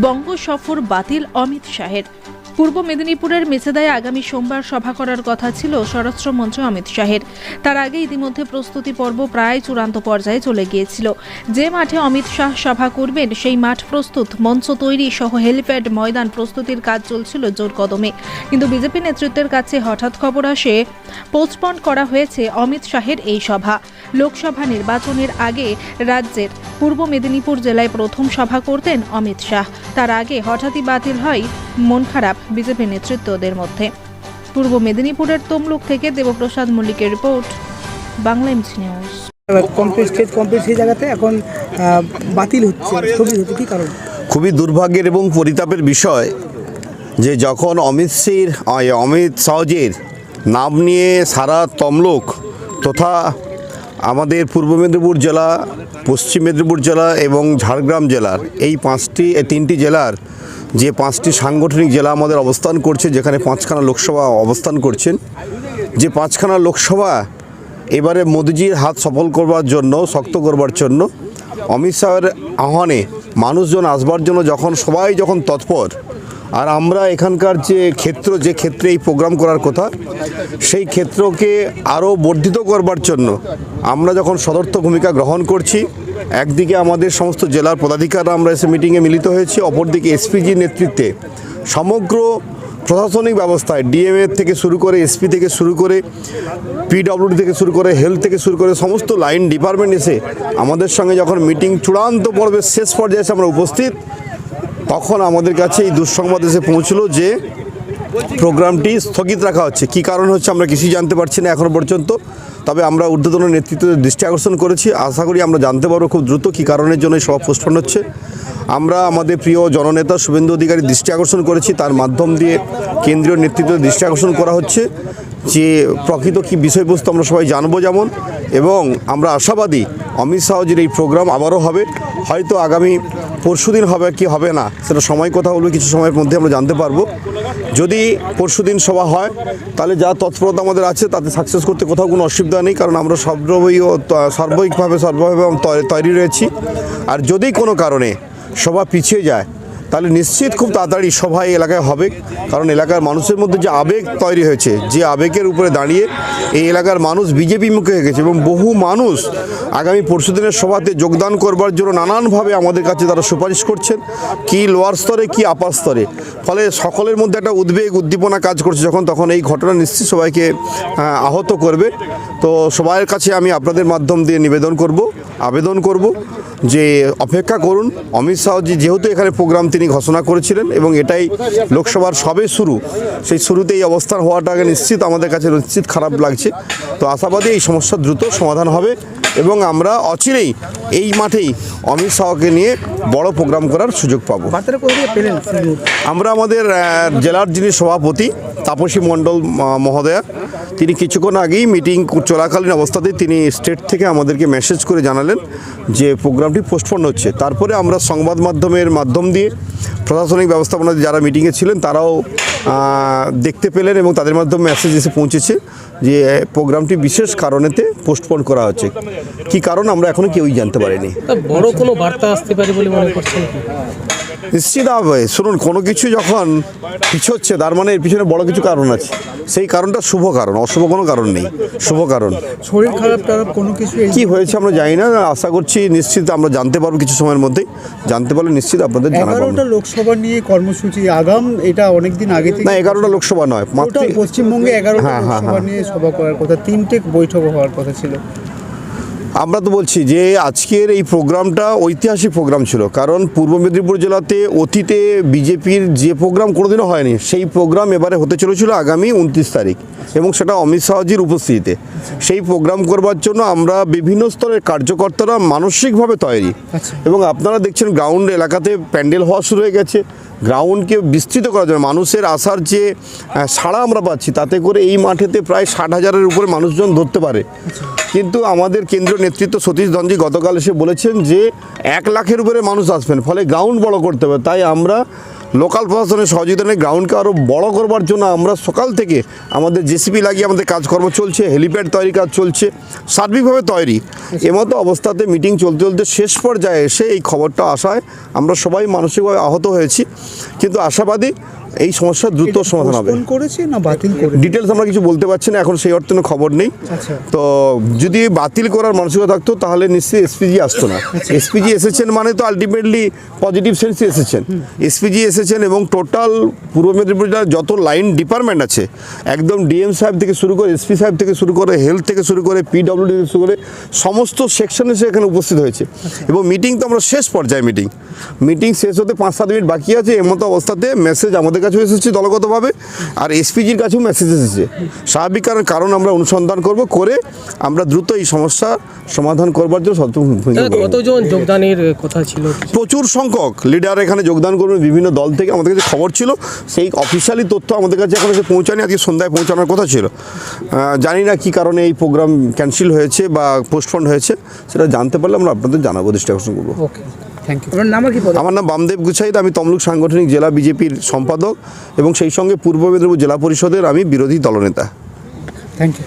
বঙ্গ সফর বাতিল অমিত শাহের। পূর্ব মেদিনীপুরের মেছেদায় আগামী সোমবার সভা করার কথা ছিল স্বরাষ্ট্রমন্ত্রী অমিত শাহের। তার আগে ইতিমধ্যে প্রস্তুতি পর্ব প্রায় চূড়ান্ত পর্যায়ে চলে গিয়েছিল। যে মাঠে অমিত শাহ সভা করবেন, সেই মাঠ প্রস্তুত। মঞ্চ তৈরি সহ হেলিপ্যাড ময়দান প্রস্তুতির কাজ চলছিল জোর কদমে। কিন্তু বিজেপি নেতৃত্বের কাছে হঠাৎ খবর আসে, পোস্টপন্ড করা হয়েছে অমিত শাহের এই সভা। লোকসভা নির্বাচনের আগে রাজ্যের পূর্ব মেদিনীপুর জেলায় প্রথম সভা করতেন অমিত শাহ। তার আগে হঠাৎই বাতিল হয় মন খারাপ বিজেপি নেতৃত্বদের মধ্যে। পূর্ব মেদিনীপুরের তমলুক থেকে দেবপ্রসাদ মল্লিকের রিপোর্ট বাংলা ইমস নিউজ। কমপ্লিট স্টেজ কমপ্লিট সেই জায়গাতে এখন বাতিল হচ্ছে স্থগিত হচ্ছে। কী কারণ? খুবই দুর্ভাগ্যের এবং পরিতাপের বিষয় যে যখন অমিত সির অমিত শাহজির নাম নিয়ে সারা তমলুক তথা আমাদের পূর্ব মেদিনীপুর জেলা, পশ্চিম মেদিনীপুর জেলা এবং ঝাড়গ্রাম জেলার এই পাঁচটি তিনটি জেলার যে পাঁচটি সাংগঠনিক জেলা আমাদের অবস্থান করছে, যেখানে পাঁচখানা লোকসভা অবস্থান করছেন, যে পাঁচখানা লোকসভা এবারে মোদিজির হাত সফল করবার জন্য, শক্ত করবার জন্য, অমিত শাহের আহ্বানে মানুষজন আসবার জন্য যখন, সবাই যখন তৎপর আর আমরা এখানকার যে ক্ষেত্র, যে ক্ষেত্রে এই প্রোগ্রাম করার কথা, সেই ক্ষেত্রকে আরও বর্ধিত করবার জন্য আমরা যখন সদর্থ ভূমিকা গ্রহণ করছি, একদিকে আমাদের সমস্ত জেলার পদাধিকাররা আমরা এসে মিটিংয়ে মিলিত হয়েছি, অপরদিকে এসপিজির নেতৃত্বে সমগ্র প্রশাসনিক ব্যবস্থায় ডিএমএ থেকে শুরু করে এসপি থেকে শুরু করে পিডব্লিউডি থেকে শুরু করে হেলথ থেকে শুরু করে সমস্ত লাইন ডিপার্টমেন্ট এসে আমাদের সঙ্গে যখন মিটিং চূড়ান্ত পর্বের শেষ পর্যায়ে এসে আমরা উপস্থিত তখন আমাদের কাছে এই দুঃসংবাদ এসে পৌঁছলো যে প্রোগ্রামটি স্থগিত রাখা হচ্ছে। কী কারণ হচ্ছে আমরা কিছুই জানতে পারছি না এখনও পর্যন্ত। তবে আমরা ঊর্ধ্বতন নেতৃত্বের দৃষ্টি আকর্ষণ করেছি। আশা করি আমরা জানতে পারব খুব দ্রুত কী কারণের জন্য এই সভা পোস্টপন্ড হচ্ছে। আমরা আমাদের প্রিয় জননেতা শুভেন্দু অধিকারী দৃষ্টি আকর্ষণ করেছি। তার মাধ্যম দিয়ে কেন্দ্রীয় নেতৃত্বের দৃষ্টি আকর্ষণ করা হচ্ছে। যে প্রকৃত কী বিষয়বস্তু আমরা সবাই জানব যেমন। এবং আমরা আশাবাদী অমিত শাহজির এই প্রোগ্রাম আবারও হবে। হয়তো আগামী পরশুদিন হবে কি হবে না, সেটা সময় কথা বলবে, কিছু সময়ের মধ্যে আমরা জানতে পারব। যদি পরশুদিন সভা হয়, তাহলে যা তৎপরতা আমাদের আছে, তাতে সাকসেস করতে কোথাও কোনো অসুবিধা নেই, কারণ আমরা সর্বই সার্বিকভাবে সর্বভাবে তৈরি রয়েছি। আর যদি কোনো কারণে সভা পিছিয়ে যায় তাহলে নিশ্চিত খুব তাড়াতাড়ি সভা এলাকায় হবে, কারণ এলাকার মানুষের মধ্যে যে আবেগ তৈরি হয়েছে, যে আবেগের উপরে দাঁড়িয়ে এই এলাকার মানুষ বিজেপি মুখে হয়ে গেছে এবং বহু মানুষ আগামী পরশুদিনের সভাতে যোগদান করবার জন্য নানানভাবে আমাদের কাছে তারা সুপারিশ করছেন, কি লোয়ার স্তরে, কি আপার স্তরে। ফলে সকলের মধ্যে একটা উদ্বেগ, উদ্দীপনা কাজ করছে যখন তখন এই ঘটনা নিশ্চিত সবাইকে আহত করবে। তো সবাইয়ের কাছে আমি আপনাদের মাধ্যম দিয়ে নিবেদন করব। আবেদন করব যে অপেক্ষা করুন। অমিত শাহজি যেহেতু এখানে প্রোগ্রাম তিনি ঘোষণা করেছিলেন এবং এটাই লোকসভার সবে শুরু, সেই শুরুতে এই অবস্থান হওয়াটাকে নিশ্চিত, আমাদের কাছে নিশ্চিত খারাপ লাগছে। তো আশাবাদী এই সমস্যা দ্রুত সমাধান হবে। এবং আমরা অচিরেই এই মাঠেই অমিত শাহকে নিয়ে বড় প্রোগ্রাম করার সুযোগ পাবো। আমরা আমাদের জেলার যিনি সভাপতি তাপসী মণ্ডল মহোদয়া তিনি কিছুক্ষণ আগেই মিটিং চলাকালীন অবস্থাতেই তিনি স্টেট থেকে আমাদেরকে মেসেজ করে জানালেন যে প্রোগ্রামটি পোস্টপন্ড হচ্ছে। তারপরে আমরা সংবাদ মাধ্যমের মাধ্যম দিয়ে প্রশাসনিক ব্যবস্থাপনা যারা মিটিংয়ে ছিলেন তারাও দেখতে পেলেন এবং তাদের মাধ্যমে মেসেজ এসে পৌঁছেছে। যে প্রোগ্রামটি বিশেষ কারণেতে পোস্টপোন করা হচ্ছে। কি কারণ আমরা এখনও কেউই জানতে পারিনি। বড় কোনো বার্তা আসতে পারে বলে মনে করছেন নিশ্চিত হবে শুনুন কোনো কিছু যখন পিছোচ্ছে তার মানে এর পিছনে বড় কিছু কারণ আছে। সেই কারণটা শুভ কারণ অশুভ কোনো কারণ নেই। শুভ কারণ। শরীর খারাপ টারাপ কোনো কিছু কি হয়েছে আমরা জানি না আশা করছি নিশ্চিত আমরা জানতে পারব কিছু সময়ের মধ্যেই। জানতে পারলে নিশ্চিত আপনাদের জানাব এগারোটা লোকসভা নিয়ে কর্মসূচি আগাম এটা অনেকদিন আগে থেকে না এগারোটা লোকসভা নয় পশ্চিমবঙ্গে এগারোটা হ্যাঁ, হ্যাঁ, লোকসভা হ্যাঁ। নিয়ে সভা করার কথা তিনটে বৈঠক হওয়ার কথা ছিল। আমরা তো বলছি যে আজকের এই প্রোগ্রামটা ঐতিহাসিক প্রোগ্রাম ছিল কারণ পূর্ব মেদিনীপুর জেলাতে অতীতে বিজেপির যে প্রোগ্রাম কোনোদিনও হয়নি সেই প্রোগ্রাম এবারে হতে চলেছিল আগামী উনত্রিশ তারিখ এবং সেটা অমিত শাহজির উপস্থিতিতে। সেই প্রোগ্রাম করবার জন্য আমরা বিভিন্ন স্তরের কার্যকর্তারা মানসিকভাবে তৈরি এবং আপনারা দেখছেন গ্রাউন্ড এলাকাতে প্যান্ডেল হওয়া শুরু হয়ে গেছে। গ্রাউন্ডকে বিস্তৃত করার জন্য, মানুষের আসার যে সাড়া আমরা পাচ্ছি, তাতে করে এই মাঠেতে প্রায় ষাট হাজারের উপরে মানুষজন ধরতে পারে। কিন্তু আমাদের কেন্দ্রীয় নেতৃত্ব সতীশ দঞ্জি গতকাল এসে বলেছেন যে, এক লাখের উপরে মানুষ আসবেন, ফলে গ্রাউন্ড বড় করতে হবে। তাই আমরা লোকাল প্রশাসনের সহযোগিতা নিয়ে গ্রাউন্ডকে আরও বড় করবার জন্য আমরা সকাল থেকে আমাদের জেসিপি লাগিয়ে আমাদের কাজকর্ম চলছে, হেলিপ্যাড তৈরি কাজ চলছে, সার্বিকভাবে তৈরি। এমতো অবস্থাতে মিটিং চলতে চলতে শেষ পর্যায়ে এসে এই খবরটা আসায় আমরা সবাই মানসিকভাবে আহত হয়েছি। কিন্তু আশাবাদী এই সমস্যার দ্রুত সমাধান হবে। করেছে না বাতিল করে ডিটেলস আমরা কিছু বলতে পারছি না এখন সেই অর্থে খবর নেই। আচ্ছা। তো যদি বাতিল করার মানসিকতা থাকতো তাহলে নিশ্চয়ই এসপিজি আসতো না। এসপিজি এসেছেন মানে তো আলটিমেটলি পজিটিভ সেন্সে এসেছেন। এসপিজি এসেছেন এবং টোটাল পূর্ব মেদিনীপুর জেলার যত লাইন ডিপার্টমেন্ট আছে একদম ডিএম সাহেব থেকে শুরু করে এসপি সাহেব থেকে শুরু করে হেলথ থেকে শুরু করে পিডব্লিউডি থেকে শুরু করে সমস্ত সেকশন এসে এখানে উপস্থিত হয়েছে। এবং মিটিং তো আমরা শেষ পর্যায়ে মিটিং মিটিং শেষ হতে পাঁচ সাত মিনিট বাকি আছে এমতো অবস্থাতে মেসেজ আমাদের কাছেও এসেছে দলগতভাবে আর এসপিজির কাছেও মেসেজ এসেছে। স্বাভাবিক কারণ কারণ আমরা অনুসন্ধান করব করে আমরা দ্রুত এই সমস্যা সমাধান করবার জন্য। কতজন যোগদানের কথা ছিল? প্রচুর সংখ্যক। লিডার এখানে যোগদান করবেন বিভিন্ন দল থেকে। আমাদের কাছে খবর ছিল সেই অফিসিয়ালি তথ্য আমাদের কাছে এখন এসে পৌঁছানি আজকে সন্ধ্যায় পৌঁছানোর কথা ছিল। জানি না কি কারণে এই প্রোগ্রাম ক্যান্সেল হয়েছে বা পোস্টপন্ড হয়েছে সেটা জানতে পারলে আমরা আপনাদের জানাব দৃষ্টি আকর্ষণ করব। ওকে থ্যাংক ইউ আপনার নাম কি আমার নাম বামদেব গুছাইদ আমি তমলুক সাংগঠনিক জেলা বিজেপির সম্পাদক এবং সেই সঙ্গে পূর্ব মেদিনীপুর জেলা পরিষদের আমি বিরোধী দলনেতা। Thank you